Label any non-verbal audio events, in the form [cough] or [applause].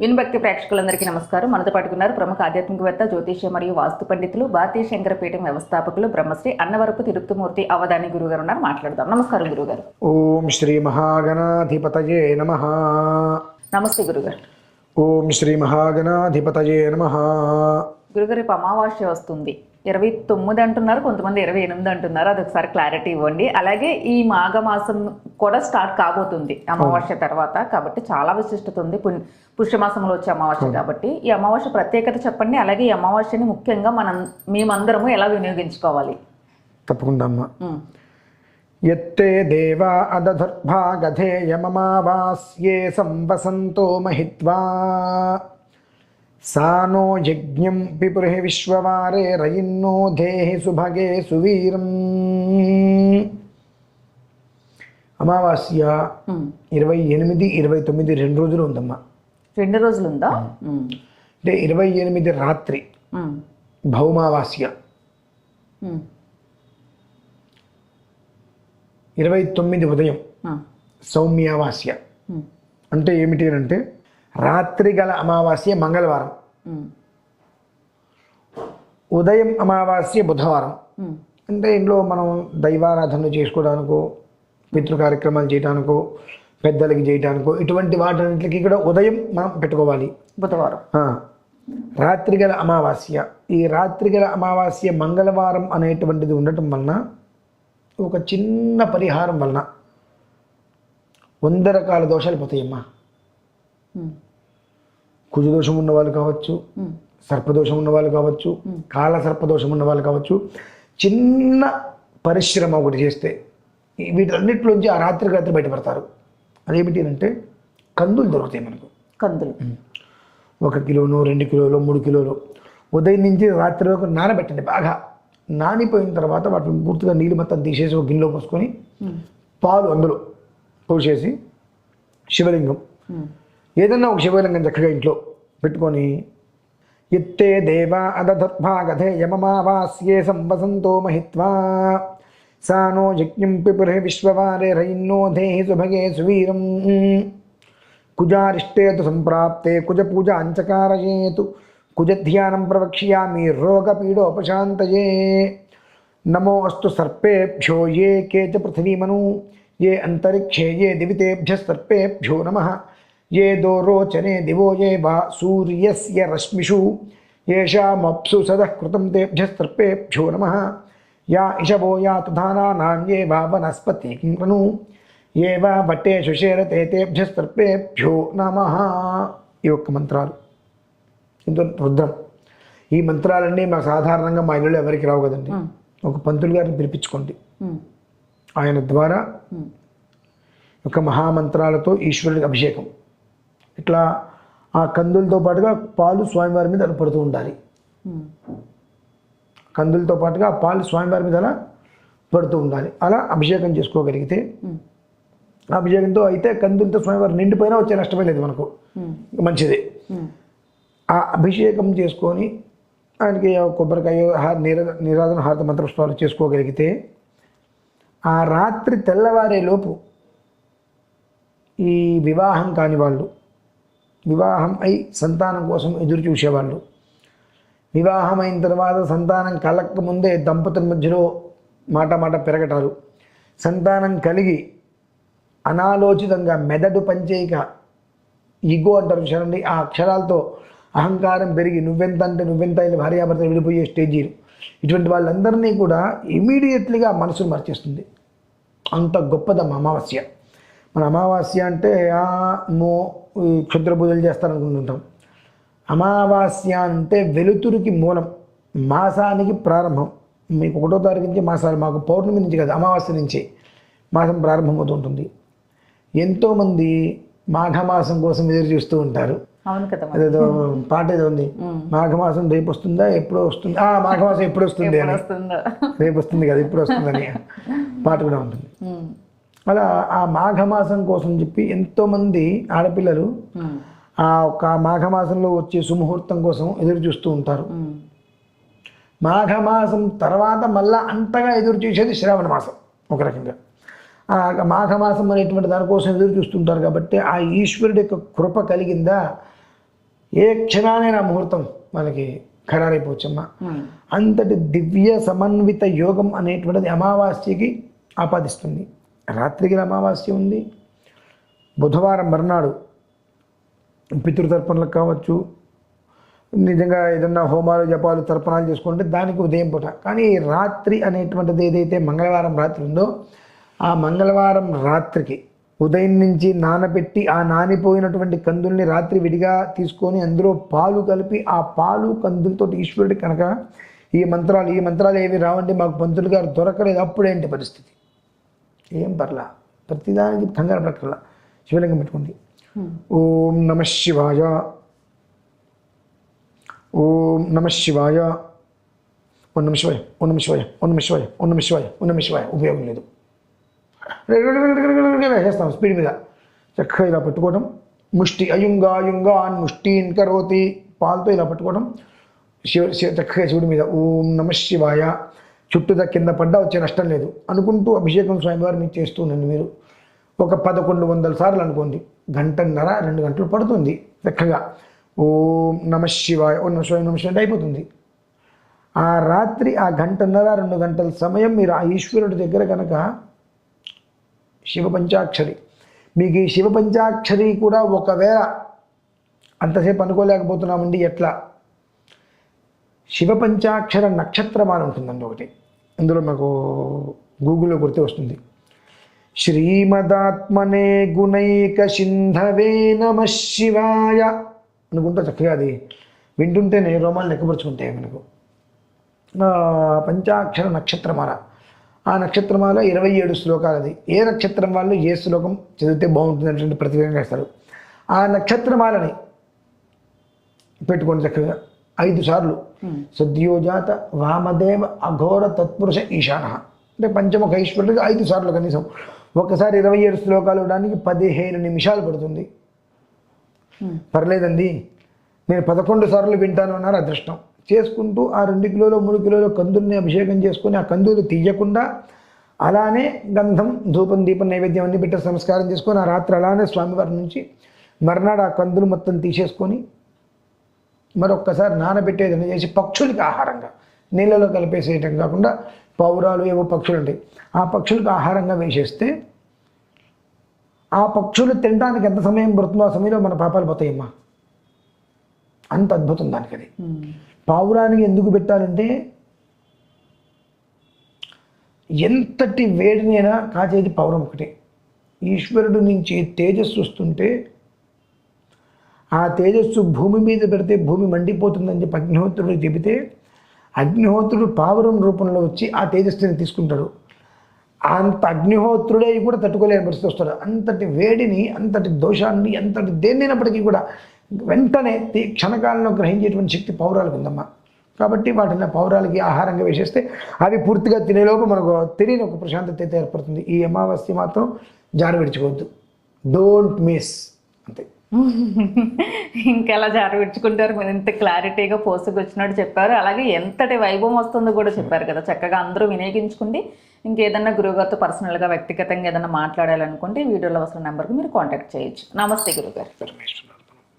వినుభక్తి ప్రేక్షకులందరికీ నమస్కారం. మనతో పాటుకున్నారు ప్రముఖ ఆధ్యాత్మికవేత్త జ్యోతిష్య మరియు వాస్తు పండితులు భారతీయ శంకరపీఠం వ్యవస్థాపకులు బ్రహ్మశ్రీ అన్నవరపు తిరుప్తిమూర్తి అవధాని గురుగారు ఉన్నారు. మాట్లాడదాం. నమస్కారం గురుగారు. ఓం శ్రీ మహాగణాధిపతయే నమ. నమస్తే గురుగారు. ఓం శ్రీ మహాగణాధిపతయే నమ. గురుగారు రేపు అమావాస్య వస్తుంది. ఇరవై తొమ్మిది అంటున్నారు కొంతమంది ఇరవై ఎనిమిది అంటున్నారు. అది ఒకసారి క్లారిటీ ఇవ్వండి. అలాగే ఈ మాఘమాసం కూడా స్టార్ట్ కాబోతుంది అమావాస్య తర్వాత కాబట్టి చాలా విశిష్టత ఉంది. పుణ్య పుష్యమాసంలో వచ్చే అమావాస్య కాబట్టి ఈ అమావాస్య ప్రత్యేకత చెప్పండి. అలాగే ఈ అమావాస్యని ముఖ్యంగా మనం మేమందరము ఎలా వినియోగించుకోవాలి? తప్పకుండా అమ్మ. ఎత్తే దేవా అదధర్భాగధేయమమావాస్యే సంవసంతో మహిత్వా. సానో యజ్ఞం పిపుర్హి విశ్వవారే రయిన్నో దేహి సుభగే సువీరం అమావాస్య. ఇరవై ఎనిమిది ఇరవై తొమ్మిది రెండు రోజులు ఉందమ్మా రెండు రోజులు ఉందా. అంటే ఇరవై ఎనిమిది రాత్రి. భౌమావాస్య. ఇరవై తొమ్మిది ఉదయం. సౌమ్యావాస్య. అంటే ఏమిటి అని అంటే రాత్రి గల అమావాస్య మంగళవారం. ఉదయం అమావాస్య బుధవారం. అంటే ఇంట్లో మనం దైవారాధనలు చేసుకోవడానికో పితృ కార్యక్రమాలు చేయడానికో పెద్దలకి చేయడానికో ఇటువంటి వాటన్నిటికి కూడా ఉదయం మనం పెట్టుకోవాలి. బుధవారం. ఆ, రాత్రి గల అమావాస్య. ఈ రాత్రి గల అమావాస్య మంగళవారం అనేటువంటిది ఉండటం వలన ఒక చిన్న పరిహారం వలన వంద రకాల దోషాలు పోతాయమ్మా. కుజదోషం ఉన్న వాళ్ళు కావచ్చు. సర్పదోషం ఉన్న వాళ్ళు కావచ్చు కాల సర్పదోషం ఉన్న వాళ్ళు కావచ్చు చిన్న పరిశ్రమ ఒకటి చేస్తే వీటన్నిటిలోంచి ఆ రాత్రికి రాత్రి బయటపడతారు. అదేమిటి అంటే కందులు దొరుకుతాయి మనకు. కందులు. ఒక కిలోను రెండు కిలోలు మూడు కిలోలు. ఉదయం నుంచి రాత్రి వరకు నానబెట్టండి బాగా. నానిపోయిన తర్వాత వాటిని పూర్తిగా నీళ్ళు మొత్తం తీసేసి ఒక గిన్నెలో పోసుకొని. పాలు అందులో పోసేసి శివలింగం. ఏదన్నా ఒక శివలింగం చక్కగా ఇంట్లో పెట్టుకొని ఎత్తే దేవా అదధర్భాగధే యమమావాస్యే సంవసంతో మహిత్వా. సానో యజ్ఞం పిపురే విశ్వవారే రైన్నో దేహి సుభగే సువీరం. కుజారిష్టేతు సంప్రాప్తే కుజ పూజ అంచకారయేతు. కుజధ్యానం ప్రవక్ష్యామి రోగపీడోపశాంతయే. నమో అస్తు సర్పేభ్యో ఏ కే పృథివీమను. ఏ అంతరిక్షే ఏ దివితేభ్య సర్పేభ్యో నమ. ఏ దోరోచనే దివో ఏ వా సూర్యస్య రశ్మిషు ఏషామప్సు సదః కృతం తేభ్య సర్పేభ్యో నమ యా ఇషవో యాతు ధానానాన్యే వా వనస్పతి కింకను ఏ వా వట్టేషు శేరతే తేభ్య సర్పేభ్యో నమ ఈ ఒక్క మంత్రాలు ఇంత రుద్రం ఈ మంత్రాలన్నీ మా సాధారణంగా మా ఇళ్ళలో ఎవరికి రావు కదండి. ఒక పంతులు గారిని పిలిపించుకోండి. ఆయన ద్వారా. ఒక మహామంత్రాలతో ఈశ్వరుడికి అభిషేకం ఇట్లా ఆ కందులతో పాటుగా పాలు స్వామివారి మీద అలా పడుతూ ఉండాలి. కందులతో పాటుగా ఆ పాలు స్వామివారి మీద అలా పడుతూ ఉండాలి అలా అభిషేకం చేసుకోగలిగితే అభిషేకంతో అయితే కందులతో స్వామివారు నిండిపోయినా వచ్చే నష్టమే లేదు మనకు. మంచిదే. ఆ అభిషేకం చేసుకొని ఆయనకి కొబ్బరికాయ నీర నీరాజన హారత మంత్రపుష్పాలు చేసుకోగలిగితే ఆ రాత్రి తెల్లవారే లోపు ఈ వివాహం కాని వాళ్ళు వివాహం అయి సంతానం కోసం ఎదురు చూసేవాళ్ళు. వివాహం అయిన తర్వాత సంతానం కలక్క ముందే దంపతుల మధ్యలో మాట మాట పెరగటాలు. సంతానం కలిగి అనాలోచితంగా మెదడు పనిచేయక ఈగో అంటారు చూడండి ఆ అక్షరాలతో అహంకారం పెరిగి నువ్వెంత అంటే నువ్వెంత ఇలా భార్యాభర్తలు విడిపోయే స్టేజీలు ఇటువంటి వాళ్ళందరినీ కూడా ఇమీడియట్లీగా మనసును మార్చేస్తుంది. అంత గొప్పదమ్మ అమావాస్య. మన అమావాస్య అంటే ఆ మో క్షుద్ర పూజలు చేస్తారనుకుంటుంటాం. అమావాస్య అంటే వెలుతురుకి మూలం మాసానికి ప్రారంభం. మీకు ఒకటో తారీఖు నుంచి మాసాలు మాకు పౌర్ణమి నుంచి కదా అమావాస్య నుంచి మాసం ప్రారంభమవుతుంటుంది. ఎంతోమంది మాఘమాసం కోసం ఎదురు చూస్తూ ఉంటారు. అదేదో పాట ఏదో ఉంది. మాఘమాసం రేపు వస్తుందా ఎప్పుడు వస్తుంది? ఆ మాఘమాసం ఎప్పుడు వస్తుంది అని. రేపు వస్తుంది కదా ఇప్పుడు వస్తుందని [laughs] పాట కూడా ఉంటుంది. అలా ఆ మాఘమాసం కోసం చెప్పి ఎంతోమంది ఆడపిల్లలు. ఆ ఒక మాఘమాసంలో వచ్చే సుముహూర్తం కోసం ఎదురు చూస్తూ ఉంటారు. మాఘమాసం తర్వాత మళ్ళా అంతగా ఎదురు చూసేది శ్రావణ మాసం ఒక రకంగా ఆ మాఘమాసం అనేటువంటి దానికోసం ఎదురు చూస్తుంటారు కాబట్టి ఆ ఈశ్వరుడి యొక్క కృప కలిగిందా ఏ క్షణానైనా ముహూర్తం మనకి ఖరారైపోవచ్చమ్మా. అంతటి దివ్య సమన్విత యోగం అనేటువంటిది అమావాస్యకి ఆపాదిస్తుంది రాత్రికి అమావాస్య ఉంది. బుధవారం మర్నాడు పితృతర్పణలకు కావచ్చు నిజంగా ఏదన్నా హోమాలు జపాలు తర్పణాలు చేసుకుంటే దానికి ఉదయం పూట. కానీ రాత్రి అనేటువంటిది ఏదైతే మంగళవారం రాత్రి ఉందో ఆ మంగళవారం రాత్రికి ఉదయం నుంచి నానబెట్టి ఆ నానిపోయినటువంటి కందుల్ని రాత్రి విడిగా తీసుకొని అందులో పాలు కలిపి ఆ పాలు కందులతో ఈశ్వరుడికి కనుక ఈ మంత్రాలు ఈ మంత్రాలు ఏవి రావండి మాకు పంతులు గారు దొరకలేదు అప్పుడేంటి పరిస్థితి? ఏం పర్లా? ప్రతిదానికి కంగారు పడకల్లా శివలింగం పెట్టుకుంది. ఓం నమ శివాయ. ఓం నమ శివాయ. ఓం నమ శివాయ ఓం నమ శివాయ ఓం నమ శివాయ ఓం నమ శివాయ ఓం నమ శివాయ. ఉపయోగం లేదు. వేసేస్తాం స్పీడ్ మీద. చక్కగా ఇలా పట్టుకోవడం. ముష్టి అయుంగా అయుంగా అని ముష్టిన్ కరోతి. పాలతో ఇలా పట్టుకోవడం. శివ శివ చక్కగా శివుడి మీద. ఓం నమ శివాయ. చుట్టూ కింద పడ్డా వచ్చే నష్టం లేదు. అనుకుంటూ అభిషేకం స్వామివారి మీకు చేస్తూ ఉండండి మీరు. ఒక పదకొండు వందల సార్లు అనుకోండి. గంటన్నర రెండు గంటలు పడుతుంది చక్కగా ఓం నమ శివాయ ఓం నమ శివాయ నమ శివాయ అంటే అయిపోతుంది. ఆ రాత్రి ఆ గంటన్నర రెండు గంటల సమయం మీరు ఆ ఈశ్వరుడి దగ్గర కనుక శివ పంచాక్షరి మీకు ఈ శివ పంచాక్షరి కూడా ఒకవేళ అంతసేపు అనుకోలేకపోతున్నామండి ఎట్లా? శివ పంచాక్షర నక్షత్రమాల ఉంటుందండి ఒకటి. ఇందులో మాకు గూగుల్లో కొడితే వస్తుంది. శ్రీమదాత్మనే గుణైక సింధవే నమ శివాయ అనుకుంటా చక్కగా అది. వింటుంటేనే రోమాలు లెక్కపరుచుకుంటాయి మనకు. పంచాక్షర నక్షత్రమాల. ఆ నక్షత్రమాల ఇరవై ఏడు శ్లోకాలు అది. ఏ నక్షత్రం వాళ్ళు ఏ శ్లోకం చదివితే బాగుంటుంది అనేటువంటి ప్రతివేదన చేస్తారు. ఆ నక్షత్రమాలని పెట్టుకోండి చక్కగా. ఐదు సార్లు. సద్యోజాత వామదేవ అఘోర తత్పురుష ఈశాన. అంటే పంచముఖ ఈశ్వరుడికి ఐదు సార్లు కనీసం. ఒకసారి ఇరవై ఏడు శ్లోకాలు ఇవ్వడానికి పదిహేను నిమిషాలు పడుతుంది. పర్లేదండి. నేను పదకొండు సార్లు వింటాను అన్నారు అదృష్టం. చేసుకుంటూ ఆ రెండు కిలోలు మూడు కిలోలు కందుల్ని అభిషేకం చేసుకొని ఆ కందులు తీయకుండా అలానే గంధం ధూపం దీపం నైవేద్యం అన్ని పెట్టి సంస్కారం చేసుకొని ఆ రాత్రి అలానే స్వామివారి నుంచి మర్నాడు ఆ కందులు మొత్తం తీసేసుకొని మరొక్కసారి నానబెట్టేదని చేసి పక్షులకి ఆహారంగా నీళ్ళలో కలిపేసేయటం కాకుండా పౌరాలు ఏవో పక్షులు ఉంటాయి. ఆ పక్షులకు ఆహారంగా వేసేస్తే ఆ పక్షులు తినడానికి ఎంత సమయం పడుతుందో ఆ సమయంలో మన పాపాలు పోతాయమ్మా. అంత అద్భుతం దానికి అది. పావురానికి ఎందుకు పెట్టాలంటే ఎంతటి వేడినైనా కాచేది పౌరం ఒకటే. ఈశ్వరుడు నుంచి తేజస్సు వస్తుంటే ఆ తేజస్సు భూమి మీద పెడితే భూమి మండిపోతుందని చెప్పి అగ్నిహోత్రుడు చెబితే అగ్నిహోత్రుడు పావురం రూపంలో వచ్చి ఆ తేజస్సుని తీసుకుంటాడు. అంత అగ్నిహోత్రుడే కూడా తట్టుకోలేని పరిస్థితి వస్తాడు. అంతటి వేడిని అంతటి దోషాన్ని అంతటి దేన్నైనప్పటికీ కూడా వెంటనే తీ- క్షణకాలంలో గ్రహించేటువంటి శక్తి పౌరాలకు ఉందమ్మా. కాబట్టి వాటిని పౌరాలకి ఆహారంగా వేసేస్తే అవి పూర్తిగా తినేలోపు మనకు తెలియని ఒక ప్రశాంతత అయితే ఏర్పడుతుంది. ఈ అమావాస్య మాత్రం జారి విడిచిపోవద్దు. డోంట్ మిస్ అంతే. ఇంకెలా జారి విడుచుకుంటారు మీరు ఇంత క్లారిటీగా పోసుకొచ్చినట్టు చెప్పారు. అలాగే ఎంతటి వైభవం వస్తుందో కూడా చెప్పారు కదా. చక్కగా అందరూ వినియోగించుకుంటే ఇంకేదన్నా గురువుగారితో పర్సనల్గా వ్యక్తిగతంగా ఏదైనా మాట్లాడాలనుకుంటే వీడియోలో వస్తున్న నెంబర్కి మీరు కాంటాక్ట్ చేయొచ్చు. నమస్తే గురుగారు